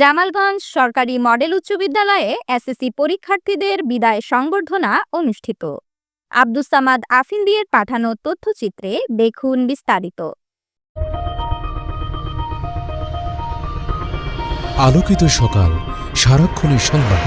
জামালগঞ্জ সরকারি মডেল উচ্চ বিদ্যালয়ে এসএসসি পরীক্ষার্থীদের বিদায় সংবর্ধনা অনুষ্ঠিত। আব্দুস সামাদ আফিন্দিয়ের পাঠানো তথ্যচিত্রে দেখুন বিস্তারিত। আলোকিত সকাল, সারাক্ষণের সংবাদ।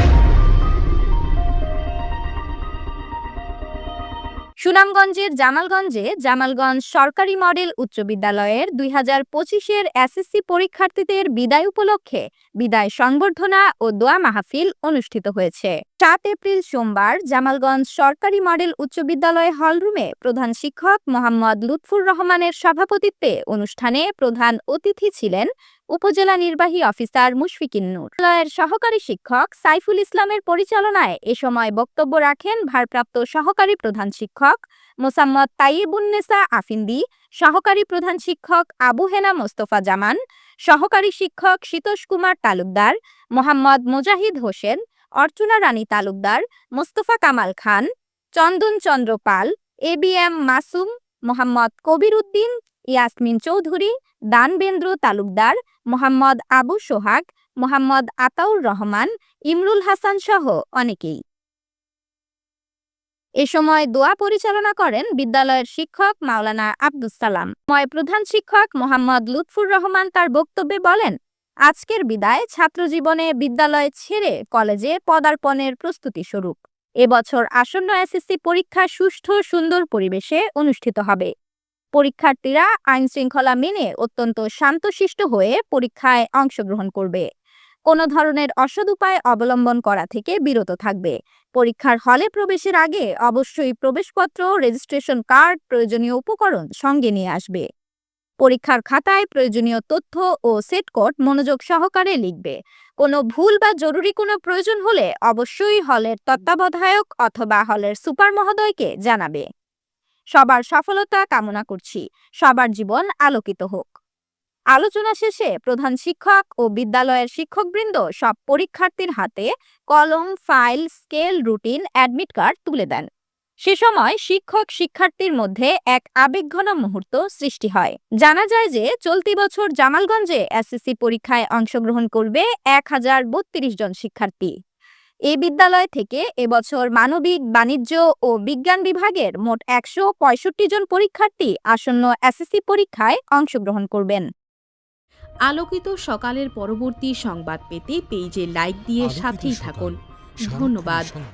সুনামগঞ্জের জামালগঞ্জে জামালগঞ্জ সরকারি মডেল উচ্চ বিদ্যালয়ের দুই হাজার পঁচিশের এসএসসি পরীক্ষার্থীদের বিদায় উপলক্ষে বিদায় সংবর্ধনা ও দোয়া মাহফিল অনুষ্ঠিত হয়েছে। সাত এপ্রিল সোমবার জামালগঞ্জ সরকারি মডেল উচ্চ বিদ্যালয় হলরুমে প্রধান শিক্ষক মোহাম্মদ লুৎফুর রহমানের সভাপতিত্বে অনুষ্ঠানে প্রধান অতিথি ছিলেন উপজেলা নির্বাহী অফিসার মুশফিকিন নূর। সহকারী শিক্ষক সাইফুল ইসলামের পরিচালনায় এ সময় বক্তব্য রাখেন ভারপ্রাপ্ত সহকারী প্রধান শিক্ষক মোসাম্মদ তাইবুন্নেসা আফিন্দি, সহকারী প্রধান শিক্ষক আবু হেনা মোস্তফা জামান, সহকারী শিক্ষক Shitosh Kumar Talukdar, Mohammad Mujahid Hossain, Archana Rani Talukdar, Mustafa Kamal Khan, Chandan Chandra Pal, A B M Masum, Mohammad Kabir Uddin Yasmin Chowdhury, Danabendra Talukdar, Mohammad Abu Sohag, Mohammad Ataur Rahman, Imrul Hasan সহ অনেকেই। এ সময় দোয়া পরিচালনা করেন বিদ্যালয়ের শিক্ষক মাওলানা আব্দুস সালাম। ময় প্রধান শিক্ষক মোহাম্মদ লুৎফুর রহমান তার বক্তব্যে বলেন, আজকের বিদায় ছাত্রজীবনে বিদ্যালয় ছেড়ে কলেজে পদার্পণের প্রস্তুতি স্বরূপ। এবছর আসন্ন এসএসসি পরীক্ষা সুষ্ঠু সুন্দর পরিবেশে অনুষ্ঠিত হবে। পরীক্ষার্থীরা আইন শৃঙ্খলা মেনে অত্যন্ত শান্তশিষ্ট হয়ে পরীক্ষায় অংশগ্রহণ করবে। কোনো ধরনের অসদ উপায় অবলম্বন করা থেকে বিরত থাকবে। পরীক্ষার হলে প্রবেশের আগে অবশ্যই প্রবেশপত্র রেজিস্ট্রেশন কার্ড প্রয়োজনীয় উপকরণ সঙ্গে নিয়ে আসবে। পরীক্ষার খাতায় প্রয়োজনীয় তথ্য ও সেট কোড মনোযোগ সহকারে লিখবে। কোনো ভুল বা জরুরি কোনো প্রয়োজন হলে অবশ্যই হলের তত্ত্বাবধায়ক অথবা হলের সুপার মহোদয়কে জানাবে। সবার সফলতা কামনা করছি। সবার জীবন আলোকিত হোক। আলোচনা শেষে প্রধান শিক্ষক ও বিদ্যালয়ের শিক্ষকবৃন্দ সব পরীক্ষার্থীর হাতে কলম, file, scale, routine, admit card তুলে দেন। সে সময় শিক্ষক শিক্ষার্থীর মধ্যে এক আবেগঘন মুহূর্ত সৃষ্টি হয়। জানা যায় যে চলতি বছর জামালগঞ্জে এসএসসি পরীক্ষায় অংশগ্রহণ করবে এক হাজার বত্রিশ জন শিক্ষার্থী। এই বিদ্যালয় থেকে এবছর মানবিক বাণিজ্য ও বিজ্ঞান বিভাগের মোট একশো পঁয়ষট্টি জন পরীক্ষার্থী আসন্ন এসএসসি পরীক্ষায় অংশগ্রহণ করবেন। আলোকিত সকালের পরবর্তী সংবাদ পেতে পেইজে লাইক দিয়ে সাথেই থাকুন। ধন্যবাদ।